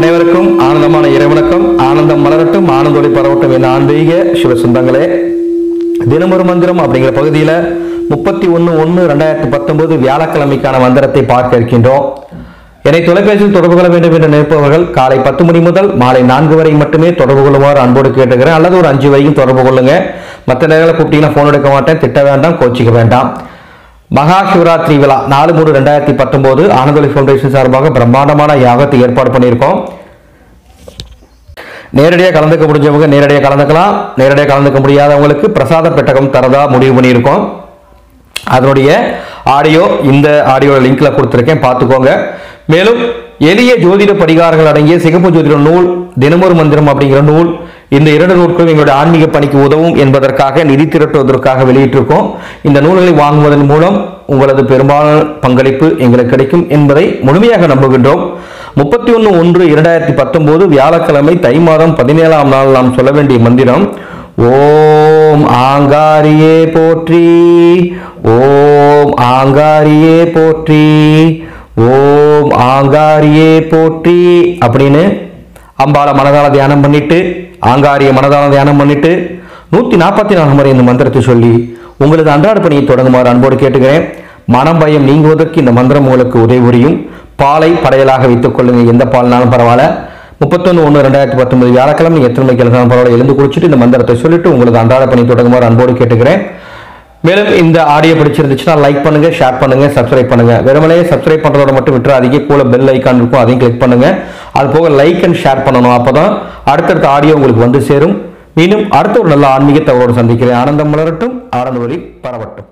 அனைவருக்கும் ஆனந்தமான இறைவணக்கம். ஆனந்தம் மலரட்டும் ஆனந்த பரவட்டும் என் ஆன்மீக சிவ சொந்தங்களே. தினமொரு மந்திரம் அப்படிங்கிற பகுதியில் முப்பத்தி ஒன்று ஒன்று ரெண்டாயிரத்தி பத்தொன்பது வியாழக்கிழமைக்கான மந்திரத்தை பார்க்க இருக்கின்றோம். என்னை தொலைபேசியில் தொடர்பு கொள்ள வேண்டும் என்று நினைப்பவர்கள் காலை பத்து மணி முதல் மாலை நான்கு வரை மட்டுமே தொடர்பு கொள்ளுமாறு அன்போடு கேட்டுக்கிறேன். அல்லது ஒரு அஞ்சு வரைக்கும் தொடர்பு கொள்ளுங்க. மற்ற நேரங்களில் கூப்பிட்டீங்கன்னா ஃபோன் எடுக்க மாட்டேன். திட்ட வேண்டாம் கோச்சிக்க வேண்டாம். மகா சிவராத்திரி விழா நாலு மூணு ரெண்டாயிரத்தி பத்தொன்பது ஆனந்தொலி ஃபவுண்டேஷன் சார்பாக பிரம்மாண்டமான யாகத்தை ஏற்பாடு பண்ணியிருக்கோம். நேரடியாக கலந்துக்க முடிஞ்சவங்க நேரடியாக கலந்துக்கலாம். நேரடியாக கலந்துக்க முடியாதவங்களுக்கு பிரசாத பெட்டகம் தரதா முடிவு பண்ணியிருக்கோம். அதனுடைய ஆடியோ இந்த ஆடியோ லிங்க்ல கொடுத்துருக்கேன். பார்த்துக்கோங்க. மேலும் எளிய ஜோதிட படிகாரங்கள் அடங்கிய சிகப்பு ஜோதிட நூல் தினமொரு மந்திரம் அப்படிங்கிற நூல் இந்த இரண்டு நூல்களும் எங்களுடைய ஆன்மீக பணிக்கு உதவும் என்பதற்காக நிதி திரட்டுவதற்காக வெளியிட்டிருக்கோம். இந்த நூல்களை வாங்குவதன் மூலம் உங்களது பெரும்பாலான பங்களிப்பு எங்களுக்கு கிடைக்கும் என்பதை முழுமையாக நம்புகின்றோம். முப்பத்தி ஒன்று ஒன்று இரண்டாயிரத்தி பத்தொன்பது வியாழக்கிழமை தை மாதம் பதினேழாம் நாள் நாம் சொல்ல வேண்டிய மந்திரம் ஓம் ஆங்காரியே போற்றி ஓம் ஆங்காரியே போற்றி ஓம் ஆங்காரியே போற்றி அப்படின்னு அம்பாலை மனதால தியானம் பண்ணிட்டு ஆங்காரிய மனதால தியானம் பண்ணிட்டு நூற்றி நாற்பத்தி நாலு முறை இந்த மந்திரத்தை சொல்லி உங்களது அன்றாட பணியை தொடங்குமாறு அன்போடு கேட்டுக்கிறேன். மனம் பயம் நீங்குவதற்கு இந்த மந்திரம் உங்களுக்கு உதவி புரியும். பாலை படையலாக வைத்துக் கொள்ளுங்க எந்த பால்னாலும் பரவாயில்ல. முப்பத்தொன்று ஒன்று ரெண்டாயிரத்தி பத்தொன்பது வியாழக்கிழமை எத்தனை மணிக்கு எழுந்தாலும் பரவாயில்ல. எழுந்து குளிச்சுட்டு இந்த மந்திரத்தை சொல்லிட்டு உங்களது அன்றாட பணி தொடங்குமாறு அன்போடு கேட்டுக்கிறேன். மேலும் இந்த ஆடியோ பிடிச்சிருந்துச்சுன்னா லைக் பண்ணுங்க ஷேர் பண்ணுங்க சப்ஸ்கிரைப் பண்ணுங்க. வெறுமனே சப்ஸ்கிரைப் பண்றதோட மட்டும் விட்டுறாதீங்க. கூட பெல் ஐக்கான் இருக்கும் அதையும் கிளிக் பண்ணுங்க. அது போக லைக் அண்ட் ஷேர் பண்ணணும். அப்பதான் அடுத்தடுத்த ஆடியோ உங்களுக்கு வந்து சேரும். மீண்டும் அடுத்த ஒரு நல்ல ஆன்மீக தகவலோடு சந்திக்கிறேன். ஆனந்தம் மலரட்டும் ஆனந்த ஒளி பரவட்டும்.